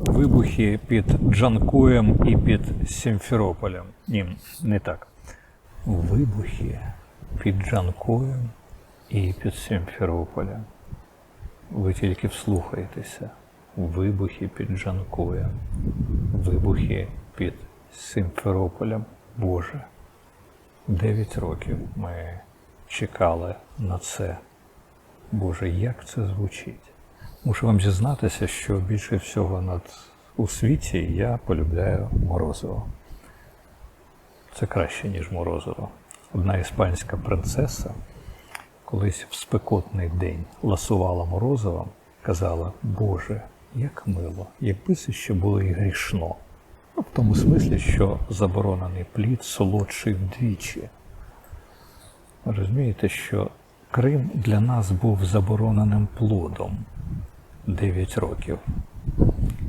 Вибухи під Джанкоєм і під Сімферополем. Ні, не так. Вибухи під Джанкоєм і під Сімферополем. Ви тільки вслухайтеся. Вибухи під Джанкоєм. Вибухи під Симферополем. Боже. Дев'ять років ми чекали на це. Боже, як це звучить? Мушу вам зізнатися, що більше всього над у світі я полюбляю морозиво. Це краще, ніж морозиво. Одна іспанська принцеса колись в спекотний день ласувала морозивом, казала, Боже, як мило, якби це ще було і грішно. Ну, в тому смислі, що заборонений плід солодший вдвічі. Розумієте, що Крим для нас був забороненим плодом 9 років.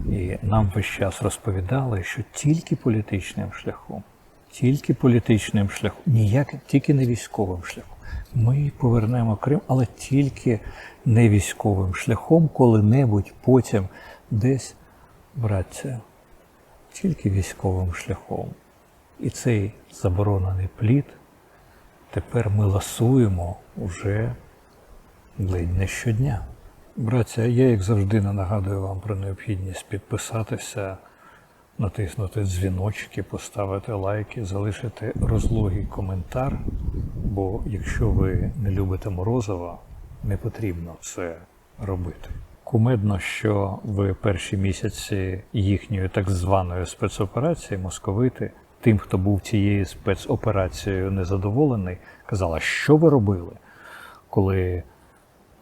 І нам весь час розповідали, що тільки політичним шляхом, тільки політичним шляхом, ніяк, тільки не військовим шляхом. Ми повернемо Крим, але тільки не військовим шляхом, коли-небудь потім десь, браття, тільки військовим шляхом. І цей заборонений плід тепер ми ласуємо уже ледь не щодня. Браття, я, як завжди, не нагадую вам про необхідність підписатися, натиснути дзвіночки, поставити лайки, залишити розлогий коментар. Бо якщо ви не любите Морозова, не потрібно це робити. Кумедно, що в перші місяці їхньої так званої спецоперації московити, тим, хто був цією спецоперацією незадоволений, казала, що ви робили, коли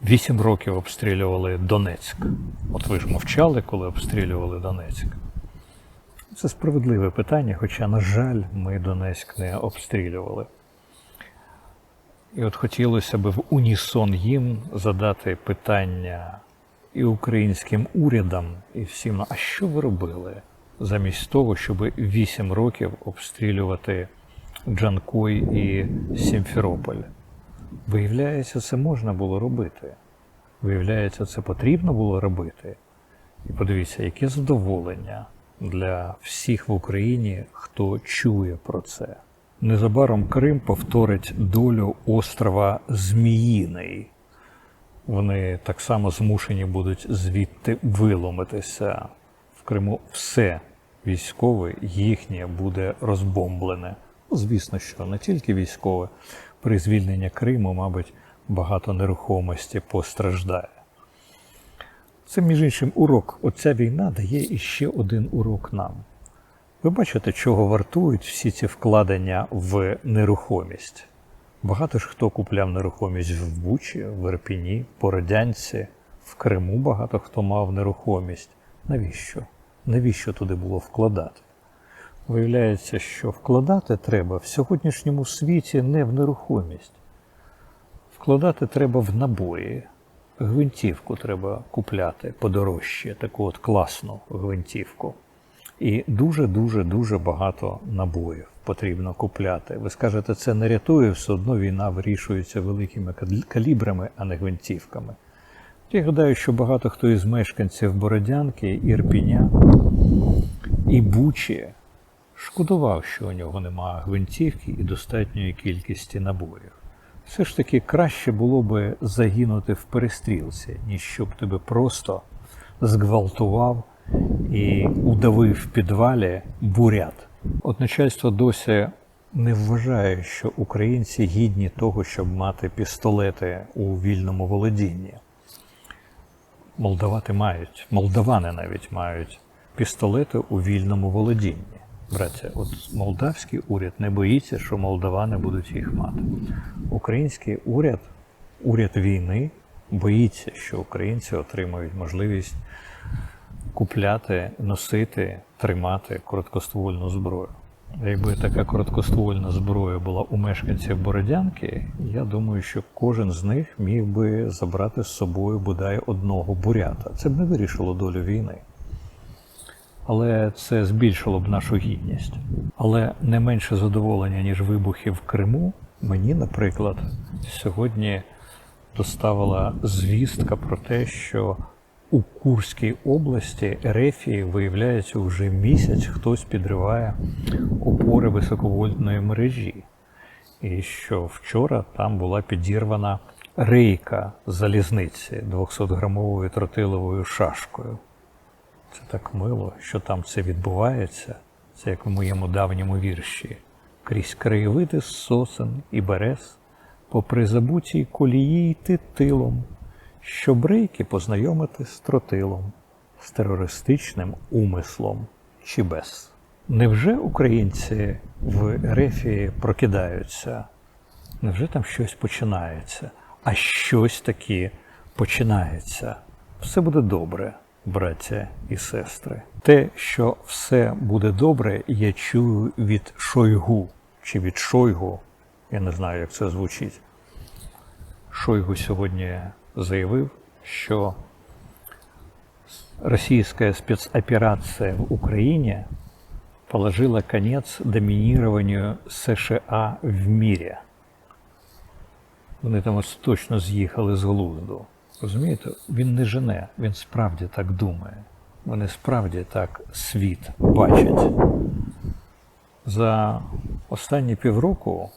вісім років обстрілювали Донецьк. От ви ж мовчали, коли обстрілювали Донецьк. Це справедливе питання, хоча, на жаль, ми Донецьк не обстрілювали. І от хотілося б в унісон їм задати питання і українським урядам, і всім, «Ну, а що ви робили замість того, щоб вісім років обстрілювати Джанкой і Сімферополь? Виявляється, це можна було робити. Виявляється, це потрібно було робити. І подивіться, яке задоволення для всіх в Україні, хто чує про це. Незабаром Крим повторить долю острова Зміїний. Вони так само змушені будуть звідти виломитися. В Криму все військове їхнє буде розбомблене. Звісно, що не тільки військове. При звільненні Криму, мабуть, багато нерухомості постраждає. Це, між іншим, урок. Оця війна дає іще один урок нам. Ви бачите, чого вартують всі ці вкладення в нерухомість. Багато ж хто купляв нерухомість в Бучі, в Ірпіні, Породянці, в Криму багато хто мав нерухомість. Навіщо? Навіщо туди було вкладати? Виявляється, що вкладати треба в сьогоднішньому світі не в нерухомість. Вкладати треба в набої. Гвинтівку треба купляти подорожче, таку от класну гвинтівку. І дуже-дуже дуже багато набоїв потрібно купляти. Ви скажете, це не рятує, все одно війна вирішується великими калібрами, а не гвинтівками. Я гадаю, що багато хто із мешканців Бородянки, Ірпіня і Бучі шкодував, що у нього немає гвинтівки і достатньої кількості набоїв. Все ж таки краще було би загинути в перестрілці, ніж щоб тебе просто зґвалтував і удавив в підвалі бурят. От начальство досі не вважає, що українці гідні того, щоб мати пістолети у вільному володінні. Молдавати мають, молдавани навіть мають пістолети у вільному володінні. Браття, от молдавський уряд не боїться, що молдавани будуть їх мати. Український уряд, уряд війни, боїться, що українці отримають можливість купляти, носити, тримати короткоствольну зброю. Якби така короткоствольна зброя була у мешканців Бородянки, я думаю, що кожен з них міг би забрати з собою бодай одного бурята. Це б не вирішило долю війни. Але це збільшило б нашу гідність. Але не менше задоволення, ніж вибухи в Криму, мені, наприклад, сьогодні доставила звістка про те, що у Курській області Ерефії, виявляється, вже місяць хтось підриває опори високовольтної мережі. І що вчора там була підірвана рейка залізниці 200-грамовою тротиловою шашкою. Це так мило, що там це відбувається. Це як в моєму давньому вірші. Крізь краєвиди сосен і берез, попри забутій колії йти тилом, щоб рейки познайомити з тротилом, з терористичним умислом чи без. Невже українці в Рефії прокидаються? Невже там щось починається? А щось таке починається. Все буде добре, браття і сестри. Те, що все буде добре, я чую від Шойгу чи від Шойгу. Я не знаю, як це звучить. Шойгу сьогодні заявив, що російська спецоперація в Україні положила конец доминированию США в мірі. Вони там ось точно з'їхали з глузду. Розумієте, він не жене, він справді так думає. Вони справді так світ бачать. За останні півроку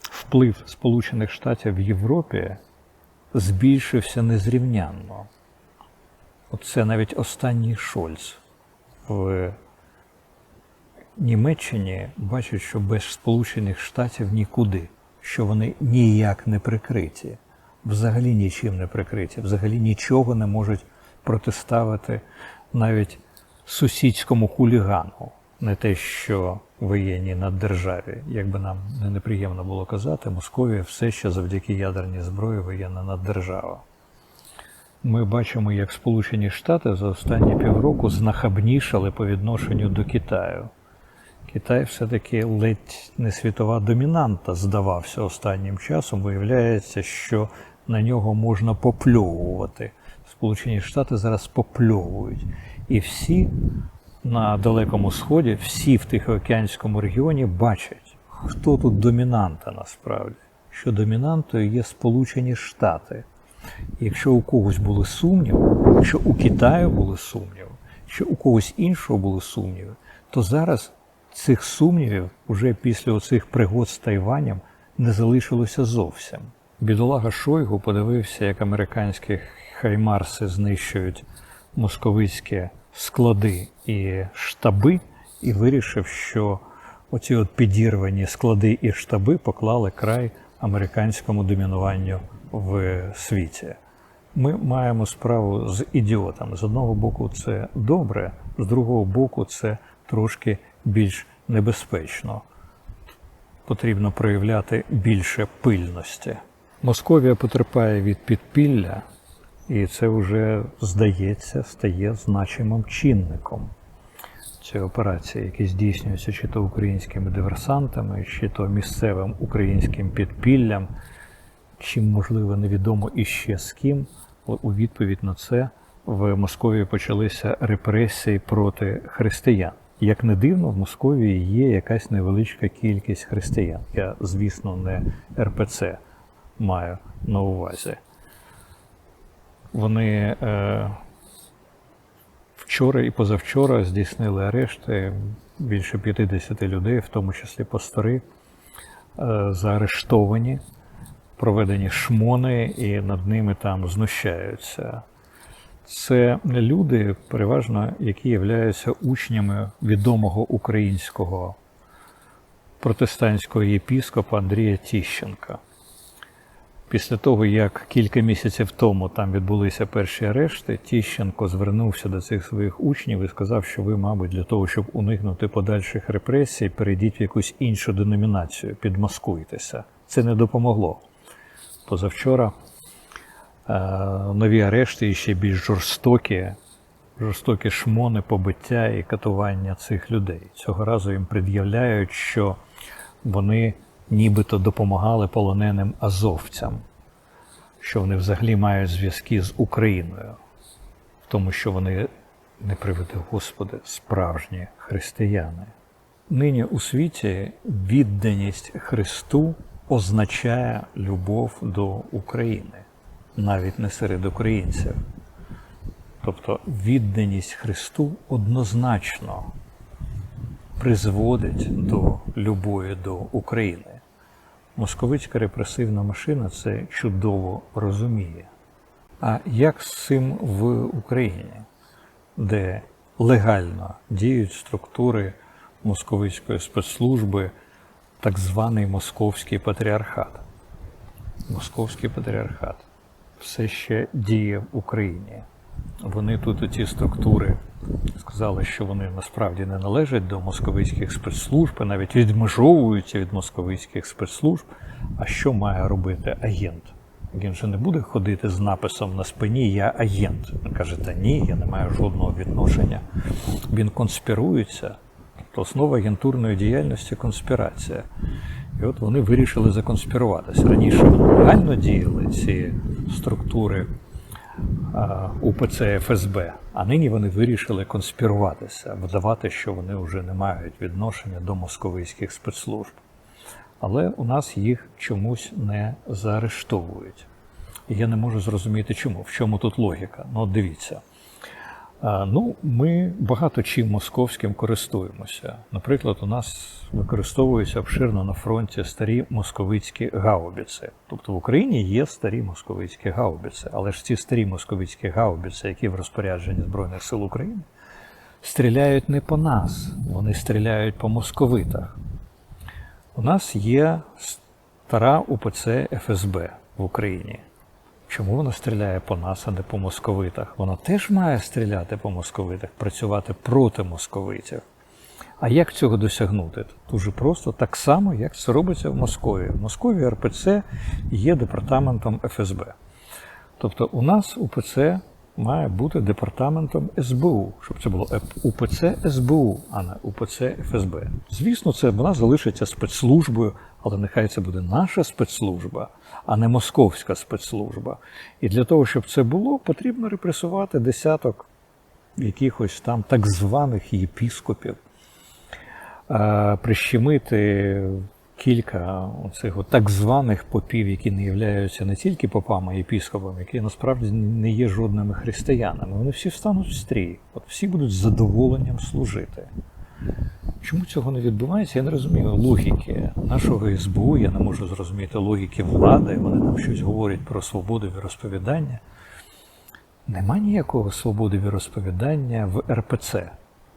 вплив Сполучених Штатів в Європі збільшився незрівнянно. Оце навіть останній Шольц в Німеччині бачать, що без Сполучених Штатів нікуди, що вони ніяк не прикриті, взагалі нічим не прикриті, взагалі нічого не можуть протиставити навіть сусідському хулігану, не те, що воєнній наддержаві. Як би нам не неприємно було казати, Московія все ще завдяки ядерній зброї воєнна наддержава. Ми бачимо, як Сполучені Штати за останні півроку знахабнішали по відношенню до Китаю. Китай все-таки ледь не світова домінанта здавався останнім часом. Виявляється, що на нього можна попльовувати. Сполучені Штати зараз попльовують. І всі на Далекому Сході, всі в Тихоокеанському регіоні бачать, хто тут домінанта насправді. Що домінантою є Сполучені Штати. Якщо у когось були сумніви, якщо у Китаю були сумніви, якщо у когось іншого були сумніви, то зараз цих сумнівів уже після оцих пригод з Тайванем не залишилося зовсім. Бідолага Шойгу подивився, як американські хаймарси знищують московицькі склади і штаби, і вирішив, що оці от підірвані склади і штаби поклали край американському домінуванню в світі. Ми маємо справу з ідіотами. З одного боку, це добре, з другого боку, це трошки більш небезпечно. Потрібно проявляти більше пильності. Московія потерпає від підпілля, і це вже, здається, стає значимим чинником цієї операції, які здійснюються чи то українськими диверсантами, чи то місцевим українським підпіллям, чим, можливо, невідомо іще з ким. У відповідь на це в Московії почалися репресії проти християн. Як не дивно, в Московії є якась невеличка кількість християн. Я, звісно, не РПЦ маю на увазі. Вони е, вчора і позавчора здійснили арешти більше 50 людей, в тому числі пастори, е, заарештовані, проведені шмони, і над ними там знущаються. Це люди, переважно, які являються учнями відомого українського протестантського єпіскопа Андрія Тіщенка. Після того, як кілька місяців тому там відбулися перші арешти, Тіщенко звернувся до цих своїх учнів і сказав, що ви, мабуть, для того, щоб уникнути подальших репресій, перейдіть в якусь іншу деномінацію, підмаскуйтеся. Це не допомогло. Позавчора нові арешти і ще більш жорстокі, жорстокі шмони, побиття і катування цих людей. Цього разу їм пред'являють, що вони нібито допомагали полоненим азовцям, що вони взагалі мають зв'язки з Україною, в тому, що вони, не приведе Господи, справжні християни. Нині у світі відданість Христу означає любов до України навіть не серед українців. Тобто відданість Христу однозначно призводить до любові до України. Московицька репресивна машина це чудово розуміє. А як з цим в Україні, де легально діють структури московицької спецслужби, так званий Московський патріархат? Московський патріархат все ще діє в Україні. Вони тут ті структури сказали, що вони насправді не належать до московицьких спецслужб, і навіть відмежовуються від московицьких спецслужб. А що має робити агент? Він же не буде ходити з написом на спині Я агент. Він каже, та ні, я не маю жодного відношення. Він конспірується. Тобто основа агентурної діяльності конспірація. І от вони вирішили законспіруватися. Раніше вони легально діяли ці структури УПЦ ФСБ, а нині вони вирішили конспіруватися, вдавати, що вони вже не мають відношення до московських спецслужб. Але у нас їх чомусь не заарештовують. І я не можу зрозуміти, чому. В чому тут логіка? Ну, дивіться. Ну, ми багато чим московським користуємося. Наприклад, у нас використовуються обширно на фронті старі московицькі гаубіці. Тобто в Україні є старі московицькі гаубіці, але ж ці старі московицькі гаубіці, які в розпорядженні Збройних сил України, стріляють не по нас, вони стріляють по московитах. У нас є стара УПЦ ФСБ в Україні. Чому вона стріляє по нас, а не по московитах? Вона теж має стріляти по московитах, працювати проти московитів. А як цього досягнути? Дуже просто так само, як це робиться в Москові. В Москові РПЦ є департаментом ФСБ. Тобто у нас УПЦ має бути департаментом СБУ, щоб це було УПЦ СБУ, а не УПЦ ФСБ. Звісно, це вона залишиться спецслужбою, але нехай це буде наша спецслужба, а не московська спецслужба. І для того, щоб це було, потрібно репресувати десяток якихось там так званих єпіскопів, прищемити кілька оцих так званих попів, які не являються не тільки попами, єпіскопами, які насправді не є жодними християнами. Вони всі встануть в стрій, от всі будуть з задоволенням служити. Чому цього не відбувається? Я не розумію логіки нашого СБУ, я не можу зрозуміти логіки влади, вони там щось говорять про свободу віросповідання. Нема ніякого свободи віросповідання в РПЦ.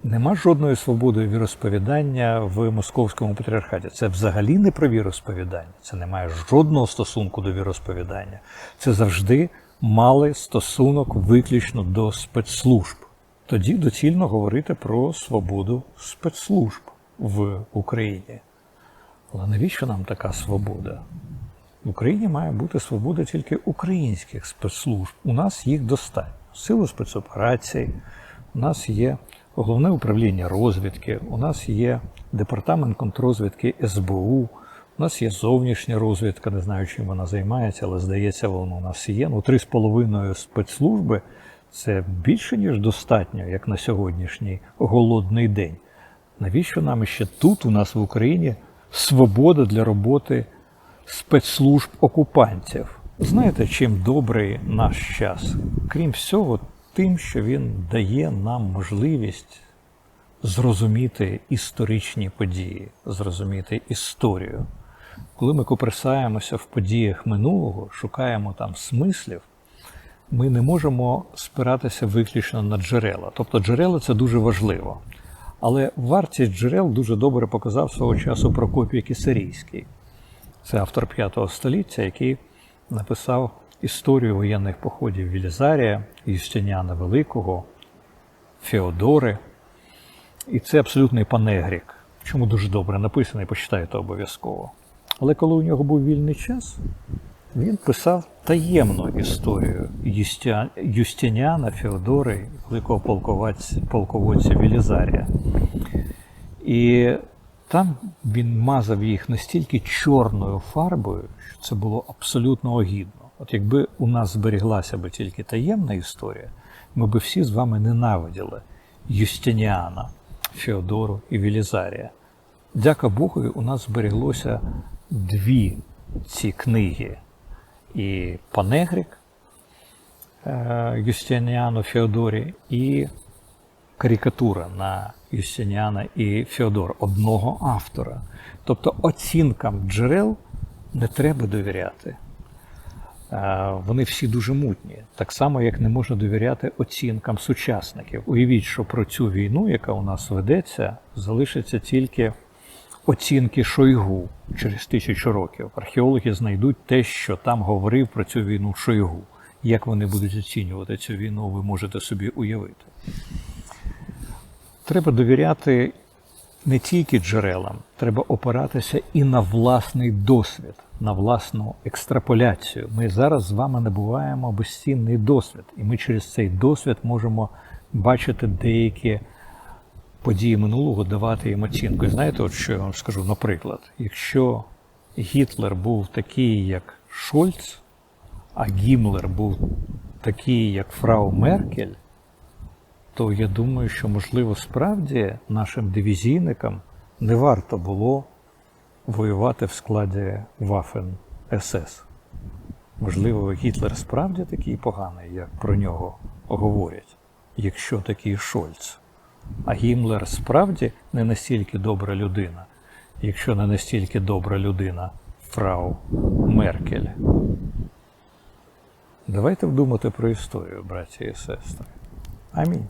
Нема жодної свободи віросповідання в московському патріархаті. Це взагалі не про віросповідання. Це не має жодного стосунку до віросповідання. Це завжди мали стосунок виключно до спецслужб. Тоді доцільно говорити про свободу спецслужб в Україні. Але навіщо нам така свобода? В Україні має бути свобода тільки українських спецслужб. У нас їх достатньо. Сили спецоперацій, у нас є головне управління розвідки, у нас є департамент контррозвідки СБУ, у нас є зовнішня розвідка, не знаю, чим вона займається, але здається, воно у нас є. Ну, три з половиною спецслужби це більше, ніж достатньо, як на сьогоднішній голодний день. Навіщо нам ще тут, у нас в Україні, свобода для роботи спецслужб окупантів? Знаєте, чим добрий наш час? Крім всього, тим, що він дає нам можливість зрозуміти історичні події, зрозуміти історію. Коли ми коперсаємося в подіях минулого, шукаємо там смислів, ми не можемо спиратися виключно на джерела. Тобто джерела це дуже важливо. Але вартість джерел дуже добре показав свого часу Прокопій Кісарійський. Це автор п'ятого століття, який написав історію воєнних походів Вілізарія, Юстиніана Великого, Феодори. І це абсолютний панегрік. Чому дуже добре написаний, почитайте обов'язково. Але коли у нього був вільний час, він писав таємну історію Юстиніана, Феодори, великого полководця, полководця Вілізарія. І там він мазав їх настільки чорною фарбою, що це було абсолютно огідно. От якби у нас зберіглася би тільки таємна історія, ми би всі з вами ненавиділи Юстиніана, Феодору і Велізарія. Дяка Богу, у нас зберіглося дві ці книги. І Панегрік, е, Юстиніану Феодорі і карикатура на Юстиніана і Феодор одного автора. Тобто оцінкам джерел не треба довіряти. Е, Вони всі дуже мутні. Так само, як не можна довіряти оцінкам сучасників. Уявіть, що про цю війну, яка у нас ведеться, залишиться тільки оцінки Шойгу через тисячу років. Археологи знайдуть те, що там говорив про цю війну Шойгу. Як вони будуть оцінювати цю війну, ви можете собі уявити. Треба довіряти не тільки джерелам, треба опиратися і на власний досвід, на власну екстраполяцію. Ми зараз з вами набуваємо безцінний досвід, і ми через цей досвід можемо бачити деякі події минулого, давати їм оцінку. І знаєте, от що я вам скажу, наприклад, якщо Гітлер був такий, як Шольц, а Гімлер був такий, як фрау Меркель, то я думаю, що можливо справді нашим дивізійникам не варто було воювати в складі Waffen СС. Можливо, Гітлер справді такий поганий, як про нього говорять, якщо такий Шольц. А Гімлер справді не настільки добра людина, якщо не настільки добра людина фрау Меркель. Давайте вдумати про історію, браті і сестри. Амінь.